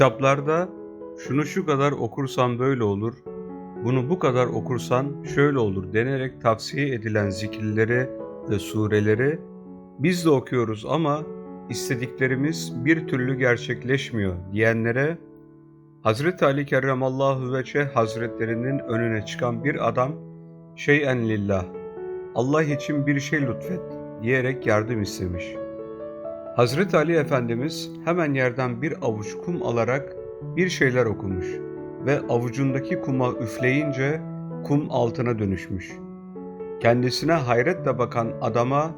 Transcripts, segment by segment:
Kitaplarda şunu şu kadar okursan böyle olur, bunu bu kadar okursan şöyle olur denerek tavsiye edilen zikirleri ve sureleri biz de okuyoruz ama istediklerimiz bir türlü gerçekleşmiyor diyenlere Hazreti Ali Kerramallahu Veçe Hazretlerinin önüne çıkan bir adam şeyen lillah Allah için bir şey lütfet diyerek yardım istemiş. Hazreti Ali Efendimiz hemen yerden bir avuç kum alarak bir şeyler okumuş ve avucundaki kuma üfleyince kum altına dönüşmüş. Kendisine hayretle bakan adama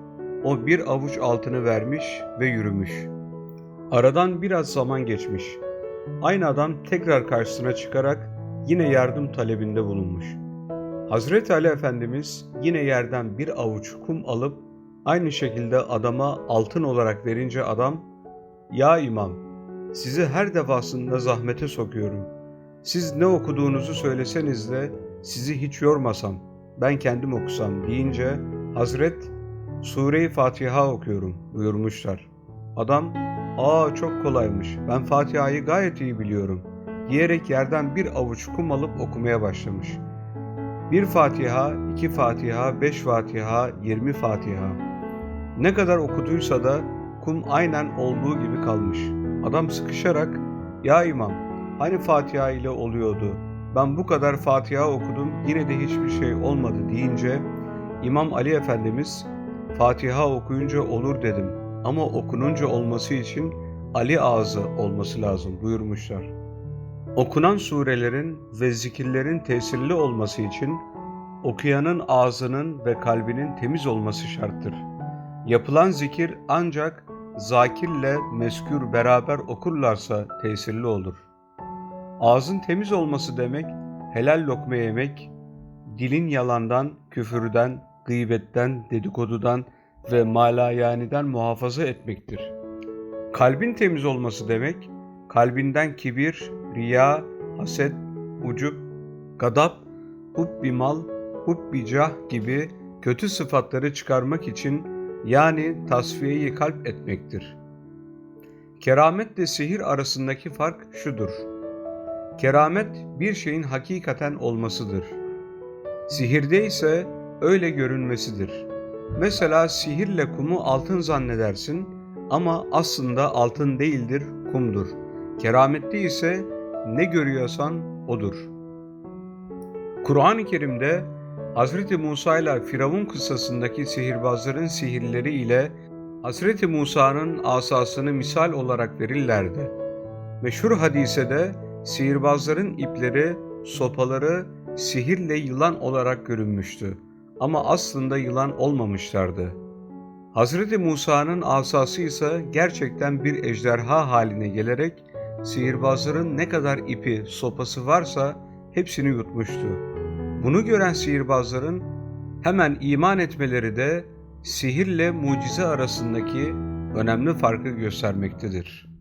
o bir avuç altını vermiş ve yürümüş. Aradan biraz zaman geçmiş. Aynı adam tekrar karşısına çıkarak yine yardım talebinde bulunmuş. Hazreti Ali Efendimiz yine yerden bir avuç kum alıp aynı şekilde adama altın olarak verince adam, ''Ya imam, sizi her defasında zahmete sokuyorum. Siz ne okuduğunuzu söyleseniz de sizi hiç yormasam, ben kendim okusam.'' deyince Hazret, Sure-i Fatiha okuyorum buyurmuşlar. Adam, ''Aa çok kolaymış, ben Fatiha'yı gayet iyi biliyorum.'' diyerek yerden bir avuç kum alıp okumaya başlamış.'' Bir Fatiha, iki Fatiha, beş Fatiha, yirmi Fatiha. Ne kadar okuduysa da kum aynen olduğu gibi kalmış. Adam sıkışarak, ya imam, hani Fatiha ile oluyordu, ben bu kadar Fatiha okudum yine de hiçbir şey olmadı deyince, İmam Ali Efendimiz, Fatiha okuyunca olur dedim ama okununca olması için Ali ağzı olması lazım buyurmuşlar. Okunan surelerin ve zikirlerin tesirli olması için okuyanın ağzının ve kalbinin temiz olması şarttır. Yapılan zikir ancak zakirle meskür beraber okurlarsa tesirli olur. Ağzın temiz olması demek helal lokma yemek, dilin yalandan, küfürden, gıybetten, dedikodudan ve malayaniden muhafaza etmektir. Kalbin temiz olması demek, kalbinden kibir, riya, haset, ucup, gadap, hubbi mal, hubbi cah gibi kötü sıfatları çıkarmak için yani tasfiyeyi kalp etmektir. Kerametle sihir arasındaki fark şudur. Keramet bir şeyin hakikaten olmasıdır. Sihirde ise öyle görünmesidir. Mesela sihirle kumu altın zannedersin ama aslında altın değildir, kumdur. Keramette ise ne görüyorsan odur. Kur'an-ı Kerim'de Hazreti Musa ile Firavun kıssasındaki sihirbazların sihirleri ile Hazreti Musa'nın asasını misal olarak verirlerdi. Meşhur hadisede sihirbazların ipleri, sopaları sihirle yılan olarak görünmüştü ama aslında yılan olmamışlardı. Hazreti Musa'nın asası ise gerçekten bir ejderha haline gelerek sihirbazların ne kadar ipi, sopası varsa hepsini yutmuştu. Bunu gören sihirbazların hemen iman etmeleri de sihirle mucize arasındaki önemli farkı göstermektedir.